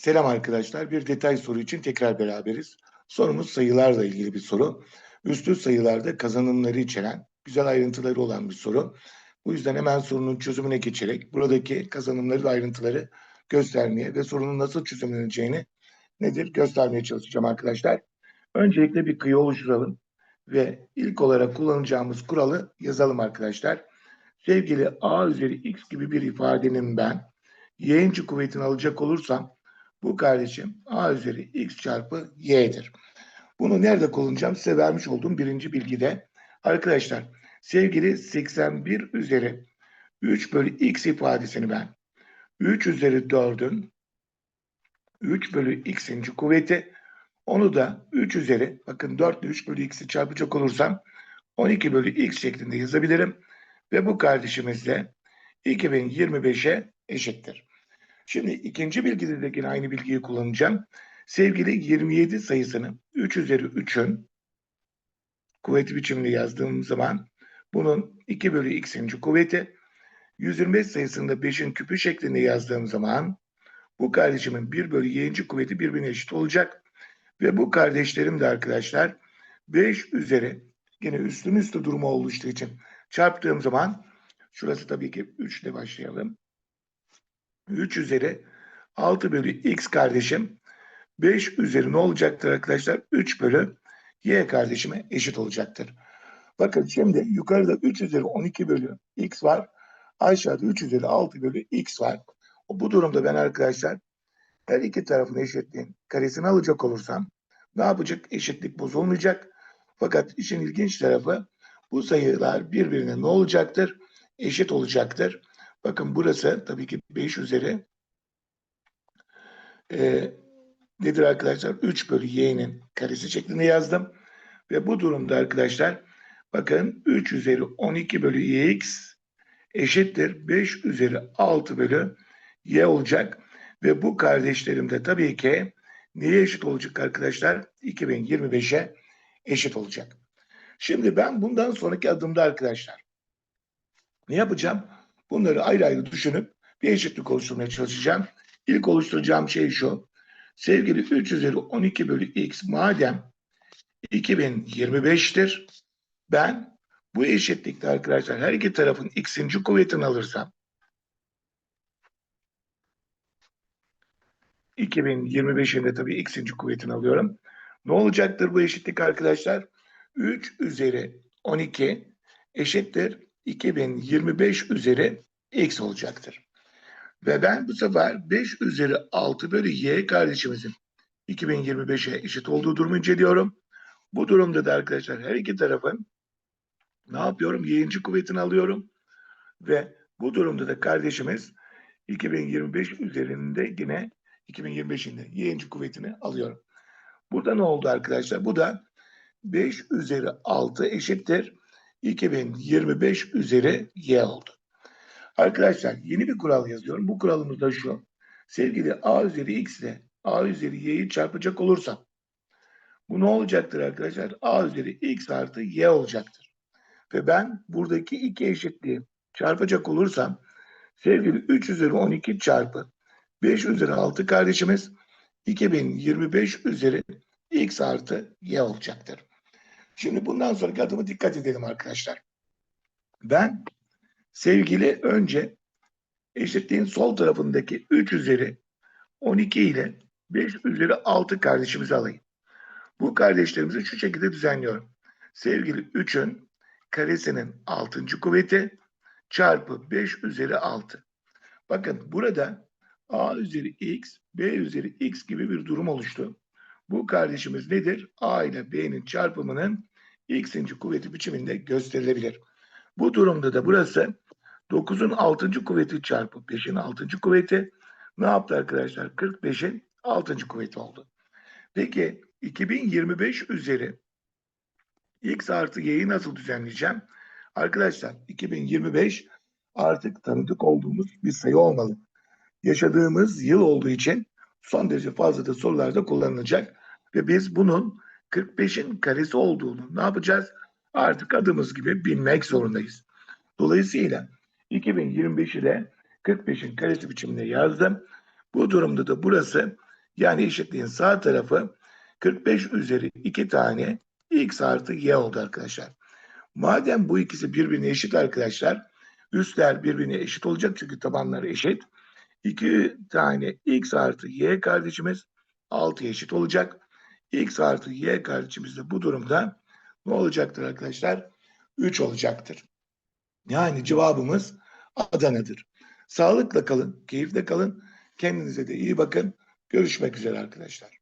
Selam arkadaşlar. Bir detay soru için tekrar beraberiz. Sorumuz sayılarla ilgili bir soru. Üstü sayılarda kazanımları içeren, güzel ayrıntıları olan bir soru. Bu yüzden hemen sorunun çözümüne geçerek buradaki kazanımları ve ayrıntıları göstermeye ve sorunun nasıl çözümleneceğini nedir göstermeye çalışacağım arkadaşlar. Öncelikle bir kıyı oluşturalım ve ilk olarak kullanacağımız kuralı yazalım arkadaşlar. Sevgili a üzeri x gibi bir ifadenin ben y'inci kuvvetini alacak olursam bu kardeşim a üzeri x çarpı y'dir. Bunu nerede kullanacağım? Size vermiş olduğum birinci bilgide. Arkadaşlar sevgili 81 üzeri 3 bölü x ifadesini ben 3 üzeri 4'ün 3 bölü x'inci kuvveti onu da 3 üzeri bakın 4 ile 3 bölü x'i çarpacak olursam 12 bölü x şeklinde yazabilirim. Ve bu kardeşimiz de 2025'e eşittir. Şimdi ikinci bilgide de yine aynı bilgiyi kullanacağım. Sevgili 27 sayısını 3 üzeri 3'ün kuvveti biçiminde yazdığım zaman bunun 2 bölü x'inci kuvveti 125 sayısını da 5'in küpü şeklinde yazdığım zaman bu kardeşimin 1 bölü y'inci kuvveti birbirine eşit olacak. Ve bu kardeşlerim de arkadaşlar 5 üzeri yine üstün üstü durumu oluştuğu için çarptığım zaman şurası tabii ki 3 ile başlayalım. 3 üzeri 6 bölü x kardeşim 5 üzeri ne olacaktır arkadaşlar? 3 bölü y kardeşime eşit olacaktır. Bakın şimdi yukarıda 3 üzeri 12 bölü x var. Aşağıda 3 üzeri 6 bölü x var. Bu durumda ben arkadaşlar her iki tarafın eşitliğin karesini alacak olursam ne yapacak? Eşitlik bozulmayacak. Fakat işin ilginç tarafı bu sayılar birbirine ne olacaktır? Eşit olacaktır. Bakın burası tabii ki 5 üzeri e, nedir arkadaşlar? 3 bölü y'nin karesi şeklinde yazdım. Ve bu durumda arkadaşlar bakın 3 üzeri 12 bölü yx eşittir 5 üzeri 6 bölü y olacak. Ve bu kardeşlerim de tabii ki neye eşit olacak arkadaşlar? 2025'e eşit olacak. Şimdi ben bundan sonraki adımda arkadaşlar ne yapacağım? Bunları ayrı ayrı düşünüp bir eşitlik oluşturmaya çalışacağım. İlk oluşturacağım şey şu. Sevgili 3 üzeri 12 bölü x madem 2025'tir. Ben bu eşitlikte arkadaşlar her iki tarafın x'inci kuvvetini alırsam 2025'in de tabii x'inci kuvvetini alıyorum. Ne olacaktır bu eşitlik arkadaşlar? 3 üzeri 12 eşittir 2025 üzeri x olacaktır. Ve ben bu sefer 5 üzeri 6 bölü y kardeşimizin 2025'e eşit olduğu durumu inceliyorum. Bu durumda da arkadaşlar her iki tarafın ne yapıyorum? Y'inci kuvvetini alıyorum. Ve bu durumda da kardeşimiz 2025 üzerinde yine 2025'inde y'inci kuvvetini alıyorum. Burada ne oldu arkadaşlar? Bu da 5 üzeri 6 eşittir 2025 üzeri y oldu. Arkadaşlar yeni bir kural yazıyorum. Bu kuralımız da şu. Sevgili a üzeri x ile a üzeri y'yi çarpacak olursam bu ne olacaktır arkadaşlar? a üzeri x artı y olacaktır. Ve ben buradaki iki eşitliği çarpacak olursam sevgili 3 üzeri 12 çarpı 5 üzeri 6 kardeşimiz 2025 üzeri x artı y olacaktır. Şimdi bundan sonraki adımı dikkat edelim arkadaşlar. Ben sevgili önce eşitliğin sol tarafındaki 3 üzeri 12 ile 5 üzeri 6 kardeşimizi alayım. Bu kardeşlerimizi şu şekilde düzenliyorum. Sevgili 3'ün karesinin 6. kuvveti çarpı 5 üzeri 6. Bakın burada a üzeri x, b üzeri x gibi bir durum oluştu. Bu kardeşimiz nedir? a ile b'nin çarpımının x'inci kuvveti biçiminde gösterilebilir. Bu durumda da burası 9'un 6. kuvveti çarpı 5'in 6. kuvveti ne yaptı arkadaşlar? 45'in 6. kuvveti oldu. Peki 2025 üzeri x artı y'yi nasıl düzenleyeceğim? Arkadaşlar 2025 artık tanıdık olduğumuz bir sayı olmalı. Yaşadığımız yıl olduğu için son derece fazla da sorularda kullanılacak ve biz bunun 45'in karesi olduğunu ne yapacağız? Artık adımız gibi bilmek zorundayız. Dolayısıyla 2025'i de 45'in karesi biçiminde yazdım. Bu durumda da burası Yani eşitliğin sağ tarafı 45 üzeri 2 tane x artı y oldu arkadaşlar. Madem bu ikisi birbirine eşit arkadaşlar, üstler birbirine eşit olacak çünkü tabanları eşit. 2 tane x artı y kardeşimiz 6 eşit olacak. X artı y kardeşimiz de bu durumda ne olacaktır arkadaşlar? 3 olacaktır. Yani cevabımız Adana'dır. Sağlıkla kalın, keyifle kalın. Kendinize de iyi bakın. Görüşmek üzere arkadaşlar.